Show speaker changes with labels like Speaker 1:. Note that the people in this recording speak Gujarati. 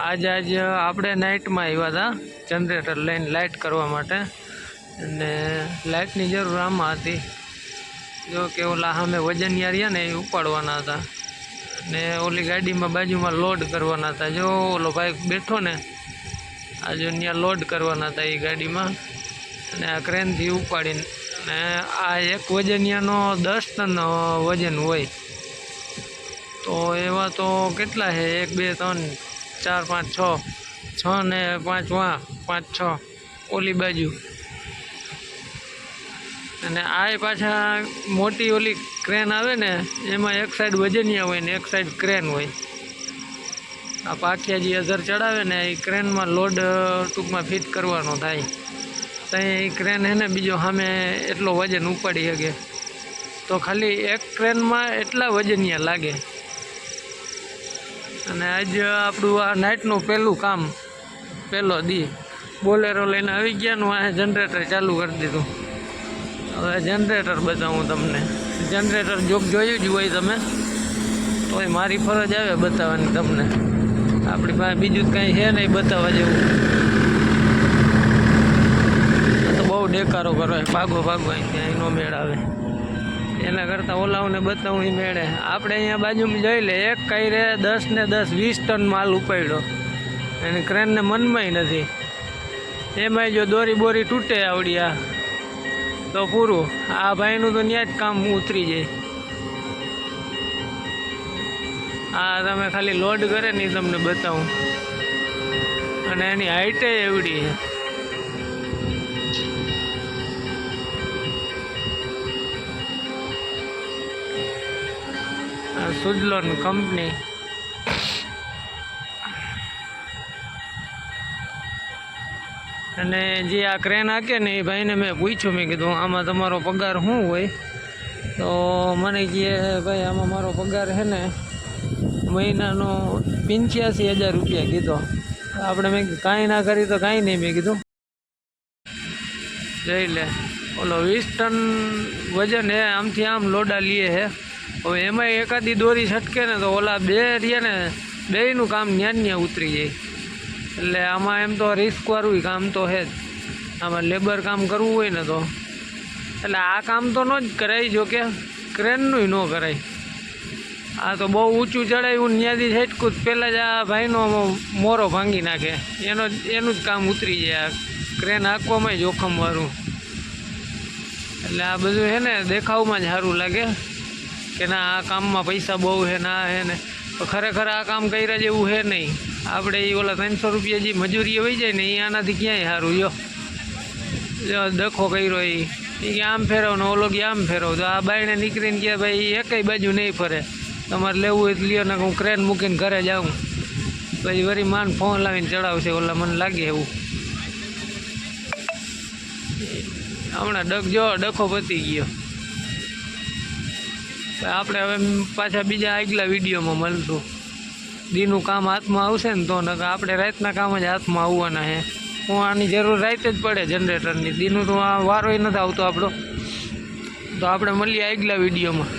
Speaker 1: આજ આજ આપણે નાઇટમાં આવ્યા હતા જનરેટર લઈને લાઇટ કરવા માટે. અને લાઇટની જરૂર આમાં હતી. જો કે ઓલા સામે વજન રહ્યા ને એ ઉપાડવાના હતા. ને ઓલી ગાડીમાં બાજુમાં લોડ કરવાના હતા. જો ઓલો ભાઈ બેઠો ને આજે ત્યાં લોડ કરવાના હતા એ ગાડીમાં. અને આ ક્રેનથી ઉપાડીને અને આ એક વજનિયાનો દસ ટન વજન હોય. તો એવા તો કેટલા છે? એક, બે, ત્રણ ચાર, પાંચ, છ છ ને પાંચ વાં પાંચ, છ, ઓલી બાજુ. અને આ પાછા મોટી ઓલી ક્રેન આવે ને, એમાં એક સાઈડ વજનિયા હોય ને એક સાઈડ ક્રેન હોય. આ પાખિયા જે અધર ચડાવે ને, એ ક્રેનમાં લોડ ટૂંકમાં ફિટ કરવાનો થાય. ત્યાં એ ક્રેન હે ને, બીજો સામે એટલો વજન ઉપાડી શકે. તો ખાલી એક ક્રેનમાં એટલા વજનિયા લાગે. અને આજે આપણું આ નાઇટનું પહેલું કામ, પહેલો દી. બોલેરો લઈને આવી ગયાનું આ જનરેટર ચાલુ કરી દીધું. હવે જનરેટર બતાવું તમને. જનરેટર જોક જોયું જ હોય તમે, તોય મારી ફરજ આવે બતાવવાની તમને. આપણી પાસે બીજું કાંઈ છે નહીં બતાવવા જેવું. તો બહુ ડેકારો કરો ભાગો ભાગો અહીંથી અહીં નો મેળ આવે. એના કરતાં ઓલાઓને બતાવું એ મેળે. આપણે અહીંયા બાજુમાં જોઈ લે, એક કઈ રે દસ ને દસ, વીસ ટન માલ ઉપાડ્યો. એની ક્રેનને મનમાંય નથી. એમાંય જો દોરી બોરી તૂટે આવડ્યા, તો પૂરું. આ ભાઈનું તો ત્યાં જ કામ ઉતરી જાય. આ તમે ખાલી લોડ કરે ને તમને બતાવું. અને એની હાઈટે એવડી છે. સુજલોન કંપની. અને જે આ ક્રેન હાકે ને એ ભાઈને મેં પૂછ્યું, મેં કીધું, આમાં તમારો પગાર શું હોય? તો મને કહે, ભાઈ, આમાં મારો પગાર છે ને મહિનાનો પંચ્યાસી હજાર રૂપિયા કીધો. આપણે મેં કાંઈ ના કરી તો કાંઈ નહીં, મેં કીધું. જોઈ લે, ઓલો વીસ ટન વજન હે, આમથી આમ લોડા લીએ હે. હવે એમાં એકાદી દોરી છટકે ને તો ઓલા બે રહ્યા ને, બેયનું કામ ન્યા ન્યા ઉતરી જાય. એટલે આમાં એમ તો રિસ્કવાળું કામ તો છે જ. આમાં લેબર કામ કરવું હોય ને તો. એટલે આ કામ તો ન જ કરાય, જો કે ક્રેનનું ન કરાય. આ તો બહુ ઊંચું ચડાવ્યું ત્યાંથી છટકું પહેલાં જ આ ભાઈનો મોરો ભાંગી નાખે. એનો એનું જ કામ ઉતરી જાય આ ક્રેન હાંકવામાં જોખમવાળું એટલે આ બધું છે ને, દેખાવમાં જ સારું લાગે. કે ના, આ કામમાં પૈસા બહુ છે, ના હે ને. તો ખરેખર આ કામ કર્યા જેવું છે નહીં. આપણે એ ઓલા ત્રણસો રૂપિયા જે મજૂરી વહી જાય ને એ આનાથી ક્યાંય સારું, જો. ડખો કર્યો એ એ કે આમ ફેરવ ને ઓલો કે આમ ફેરવ. તો આ બાયણે નીકળીને કે ભાઈ એકેય બાજુ નહીં ફરે. તમારે લેવું હોય તો લ્યો ને હું ક્રેન મૂકીને ઘરે જાઉં. પછી વરી માન ફોન લાવીને ચડાવશે, ઓલા મને લાગે એવું. હમણાં ડગ જો, ડખો પતી ગયો. આપણે હવે પાછા બીજા આગલા વિડીયોમાં મળશું. દીનું કામ હાથમાં આવશે ને તો નકર આપણે રાતના કામ જ હાથમાં આવવાના છે હું આની જરૂર રાતે જ પડે જનરેટરની દીનું તો આ વારોય નથી આવતો આપણો. તો આપણે મળીએ આગલા વિડીયોમાં.